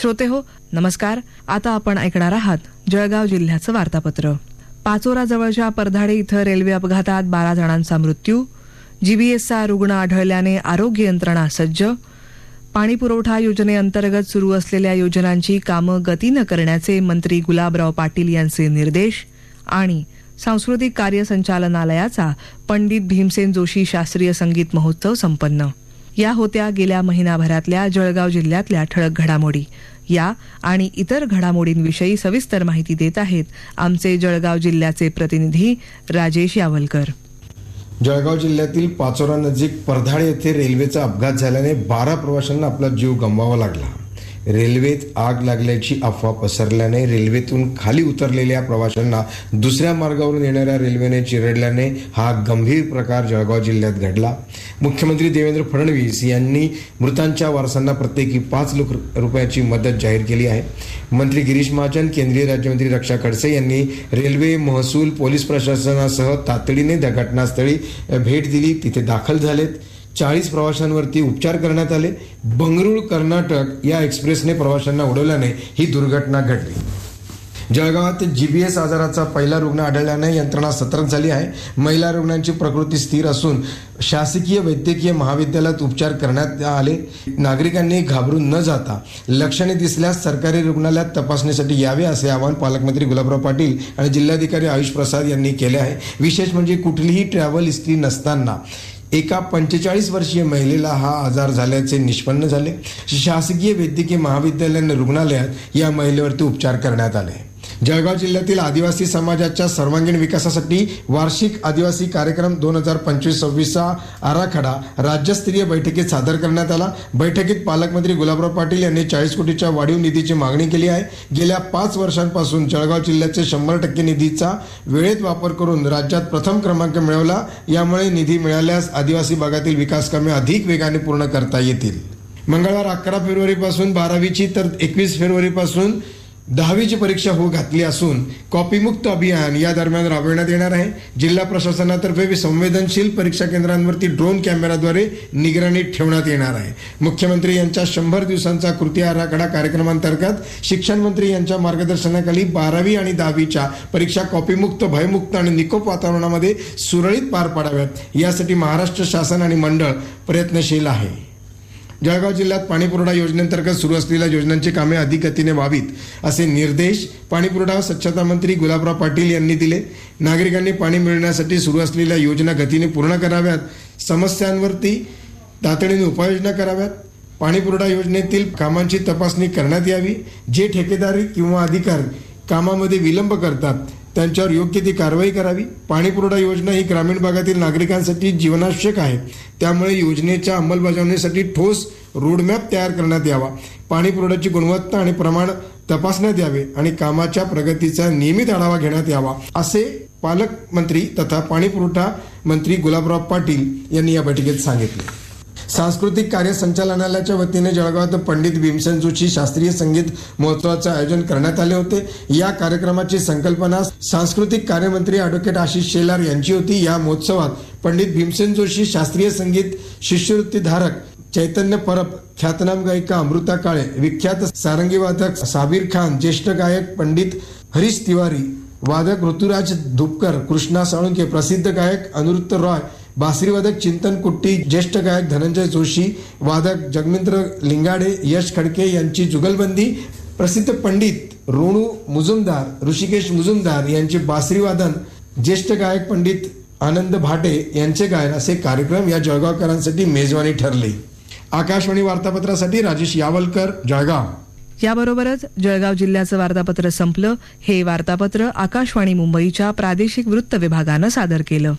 श्रोते हो नमस्कार. आता आपण ऐकणार आहात जळगाव जिल्ह्याचं वार्तापत्र. पाचोरा जवळच्या परधाडे इथं रेल्वे अपघातात बारा जणांचा मृत्यू. जीबीएसचा रुग्ण आढळल्याने आरोग्य यंत्रणा सज्ज. पाणी पुरवठा योजनेअंतर्गत सुरू असलेल्या योजनांची कामं गतीनं करण्याचे मंत्री गुलाबराव पाटील यांचे निर्देश आणि सांस्कृतिक कार्य संचालनालयाचा पंडित भीमसेन जोशी शास्त्रीय संगीत महोत्सव संपन्न. या होत्या गेल्या महिनाभरातल्या जळगाव जिल्ह्यातल्या ठळक घडामोडी. या आणि इतर घडामोडींविषयी सविस्तर माहिती देत आहेत आमचे जळगाव जिल्ह्याचे प्रतिनिधी राजेश यावलकर. जळगाव जिल्ह्यातील पाचोरा नजीक परधाड येथे रेल्वेचा अपघात झाल्याने बारा प्रवाशांना आपला जीव गमवावा लागला. रेल्वेत आग लागल्याची अफवा पसरल्याने रेल्वेतून खाली उतरलेल्या प्रवाशांना दुसऱ्या मार्गावरून येणाऱ्या रेल्वेने चिरडल्याने हा गंभीर प्रकार जळगाव जिल्ह्यात घडला. मुख्यमंत्री देवेंद्र फडणवीस यांनी मृतांच्या वारसांना प्रत्येकी पाच लाख रुपयाची मदत जाहीर केली आहे. मंत्री गिरीश महाजन केंद्रीय राज्यमंत्री रक्षा खडसे यांनी रेल्वे महसूल पोलीस प्रशासनासह तातडीने त्या घटनास्थळी भेट दिली. तिथे दाखल झालेत. चाळीस प्रवाशांवरती उपचार करण्यात आले. बंगळुरू कर्नाटक या एक्सप्रेसने प्रवाशांना उडवल्याने ही दुर्घटना घडली. जळगावात जी बी एस आजाराचा पहिला रुग्ण आढळल्याने यंत्रणा सतर्क झाली आहे. महिला रुग्णांची प्रकृती स्थिर असून शासकीय वैद्यकीय महाविद्यालयात उपचार करण्यात आले. नागरिकांनी घाबरून न जाता लक्षणे दिसल्यास सरकारी रुग्णालयात तपासणीसाठी यावे असे आवाहन पालकमंत्री गुलाबराव पाटील आणि जिल्हाधिकारी आयुष प्रसाद यांनी केले आहे. विशेष म्हणजे कुठलीही ट्रॅव्हल हिस्ट्री नसताना एका पंचेचाळीस वर्षीय महिलेला हा आजार झाल्याचे निष्पन्न झाले. शासकीय वैद्यकीय महाविद्यालय रुग्णालयात या महिलेवरती उपचार करण्यात आले. जळगाव जिल्ह्यातील आदिवासी समाजाच्या सर्वांगीण विकासासाठी वार्षिक आदिवासी कार्यक्रम दोन हजार पंचवीस सव्वीसचा आराखडा राज्यस्तरीय बैठकीत सादर करण्यात आला. बैठकीत पालकमंत्री गुलाबराव पाटील यांनी चाळीस कोटीच्या वाढीव निधीची मागणी केली आहे. गेल्या पाच वर्षांपासून जळगाव जिल्ह्याचे शंभर टक्के निधीचा वेळेत वापर करून राज्यात प्रथम क्रमांक मिळवला. यामुळे निधी मिळाल्यास आदिवासी भागातील विकास कामे अधिक वेगाने पूर्ण करता येतील. मंगळवार अकरा फेब्रुवारीपासून बारावीची तर एकवीस फेब्रुवारीपासून दहावीची परीक्षा होऊ घातली असून कॉपीमुक्त अभियान या दरम्यान राबविण्यात येणार आहे. जिल्हा प्रशासनातर्फे संवेदनशील परीक्षा केंद्रांवरती ड्रोन कॅमेराद्वारे निगराणी ठेवण्यात येणार आहे. मुख्यमंत्री यांच्या शंभर दिवसांचा कृती आराखडा कार्यक्रमांतर्गत शिक्षण मंत्री यांच्या मार्गदर्शनाखाली बारावी आणि दहावीच्या परीक्षा कॉपीमुक्त भयमुक्त आणि निकोप वातावरणामध्ये सुरळीत पार पाडाव्यात. यासाठी महाराष्ट्र शासन आणि मंडळ प्रयत्नशील आहे. जळगाव जिल्ह्यात पाणीपुरवठा योजनेअंतर्गत सुरू असलेल्या योजनांची कामे अधिक गतीने व्हावीत असे निर्देश पाणीपुरवठा स्वच्छता मंत्री गुलाबराव पाटील यांनी दिले. नागरिकांनी पाणी मिळण्यासाठी सुरू असलेल्या योजना गतीने पूर्ण कराव्यात समस्यांवरती तातडीने उपाययोजना कराव्यात. पाणीपुरवठा योजनेतील कामांची तपासणी करण्यात यावी. जे ठेकेदारी किंवा अधिकारी कामामध्ये विलंब करतात त्यांच्यावर योग्य ती कारवाई करावी. पाणीपुरवठा योजना ही ग्रामीण भागातील नागरिकांसाठी जीवनावश्यक आहे. त्यामुळे योजनेच्या अंमलबजावणीसाठी ठोस रोडमॅप तयार करण्यात यावा. पाणीपुरवठ्याची गुणवत्ता आणि प्रमाण तपासण्यात यावे आणि कामाच्या प्रगतीचा नियमित आढावा घेण्यात यावा असे पालकमंत्री तथा पाणीपुरवठा मंत्री गुलाबराव पाटील यांनी या बैठकीत सांगितले. सांस्कृतिक कार्य संचालनालयाच्या वतीने जळगावात पंडित भीमसेन जोशी शास्त्रीय संगीत महोत्सवाचे आयोजन करण्यात आले होते. या कार्यक्रमाची संकल्पना सांस्कृतिक कार्यमंत्री अॅडव्होकेट आशिष शेलार यांची होती. या महोत्सवात पंडित भीमसेन जोशी शास्त्रीय संगीत शिष्यवृत्तीधारक चैतन्य परब ख्यातनाम गायिका अमृता काळे विख्यात सारंगी वादक साबीर खान ज्येष्ठ गायक पंडित हरीश तिवारी वादक ऋतुराज धुपकर कृष्णा साळुंके प्रसिद्ध गायक अनिरुद्ध रॉय बासरीवादक चिंतन कुट्टी ज्येष्ठ गायक धनंजय जोशी वादक जगमिंद्र लिंगाडे यश खडके यांची जुगलबंदी प्रसिद्ध पंडित रोणू मुजुमदार ऋषिकेश मुजुमदार यांचे बासरीवादन ज्येष्ठ गायक पंडित आनंद भाटे यांचे गायन असे कार्यक्रम या जळगावकरांसाठी मेजवानी ठरले. आकाशवाणी वार्तापत्रासाठी राजेश यावलकर जळगाव. याबरोबरच जळगाव जिल्ह्याचं वार्तापत्र संपलं. हे वार्तापत्र आकाशवाणी मुंबईच्या प्रादेशिक वृत्त विभागानं सादर केलं.